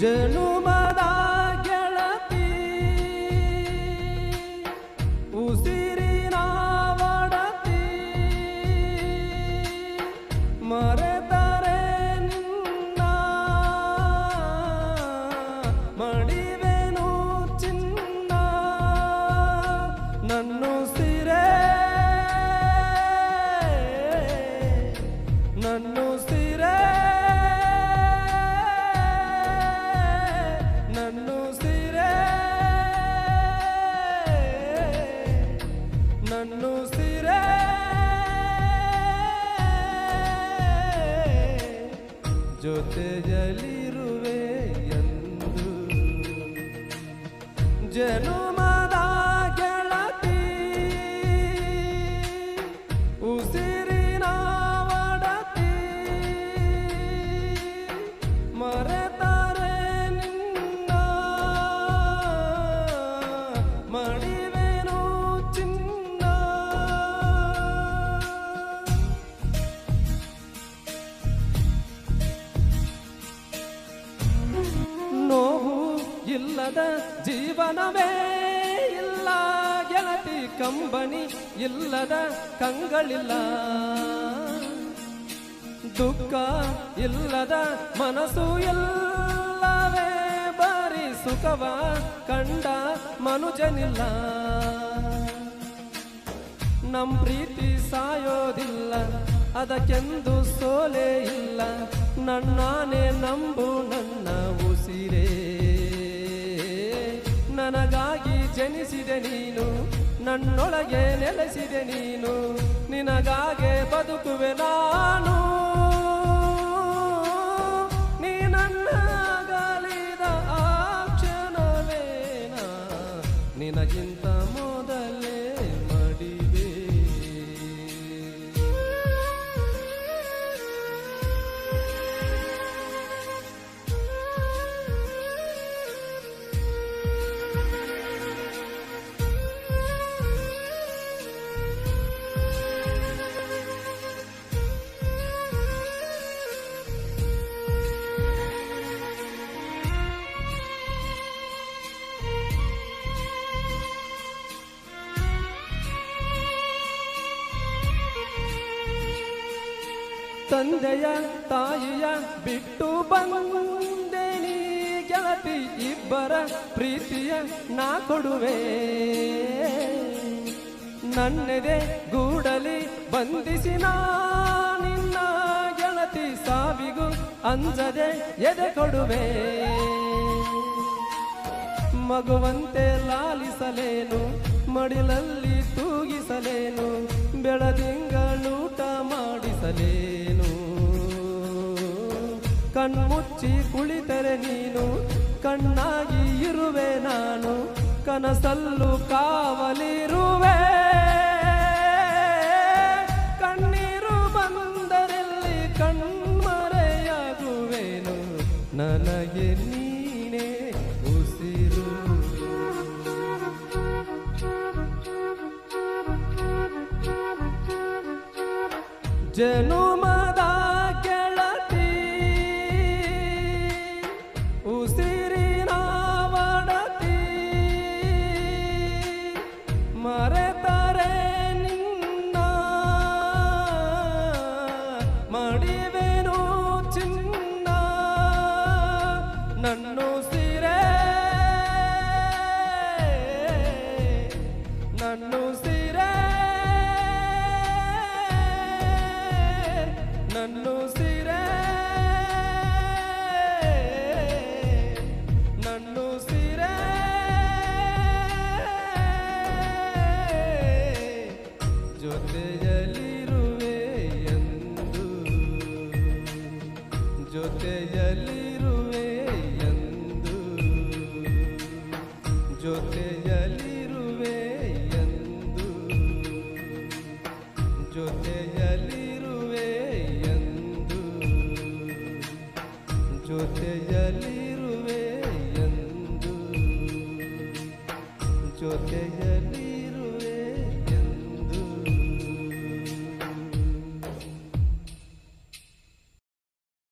ಜನುಮದ ಗೆಳತಿ ಉಸಿರಿನ ಒಡತಿ ಮರೆತರೆ ನಿನ್ನ ಮಡಿವೆನು ಚಿನ್ನ ನನ್ನ ಸಿರೆ ನನ್ನು ನನ್ನು ಸಿರೆ ಜೊತೆಯಲ್ಲಿರುವೆ ಎಂದು. ಜನುಮದ ಇಲ್ಲದ ಜೀವನವೇ ಇಲ್ಲ, ಗೆಳತಿ ಕಂಬನಿ ಇಲ್ಲದ ಕಂಗಳಿಲ್ಲ. ದುಃಖ ಇಲ್ಲದ ಮನಸ್ಸು ಎಲ್ಲವೇ ಬಾರಿ ಸುಖವ ಕಂಡ ಮನುಜನಿಲ್ಲ. ನಮ್ ಪ್ರೀತಿ ಸಾಯೋದಿಲ್ಲ, ಅದಕ್ಕೆಂದು ಸೋಲೆ ಇಲ್ಲ. ನನ್ನಾನೇ ನಂಬು, ನನ್ನ ಉಸಿರೇ ನನಗಾಗಿ ಜನಿಸಿದೆ ನೀನು ನನ್ನೊಳಗೆ ನೆಲೆಸಿದೆ ನೀನು ನಿನಗಾಗೆ ಬದುಕುವೆ ನಾನು. ತಂದೆಯ ತಾಯಿಯ ಬಿಟ್ಟು ಬಂದೆ ನೀ ಗೆಳತಿ ಇಬ್ಬರ ಪ್ರೀತಿಯ ನಾ ಕೊಡುವೆ. ನನ್ನೆದೆ ಗೂಡಲಿ ಬಂಧಿಸಿ ನಾ ನಿನ್ನ ಗೆಳತಿ ಸಾವಿಗೂ ಅಂಜದೆ ಎದೆ ಕೊಡುವೆ. ಮಗುವಂತೆ ಲಾಲಿಸಲೇನು, ಮಡಿಲಲ್ಲಿ ತೂಗಿಸಲೇನು ಬೆಳದಿಂಗಳೂಟ ಮಾಡಿಸಲೇನು ಕಣ್ಮುಚ್ಚಿ ಕುಳಿತರೆ ನೀನು, ಕಣ್ಣಾಗಿ ಇರುವೆ ನಾನು, ಕನಸಲ್ಲು ಕಾವಲಿರುವೆ. ಕಣ್ಣೀರು ಬಂದರಲ್ಲಿ ಕಣ್ಮರೆಯಾಗುವೆನು, ನನಗೆ ನೀನೇ ಉಸಿರು. ಜನುಮದ ನನ್ನು ಸಿರೆ ಜೊತೆಯಲ್ಲಿ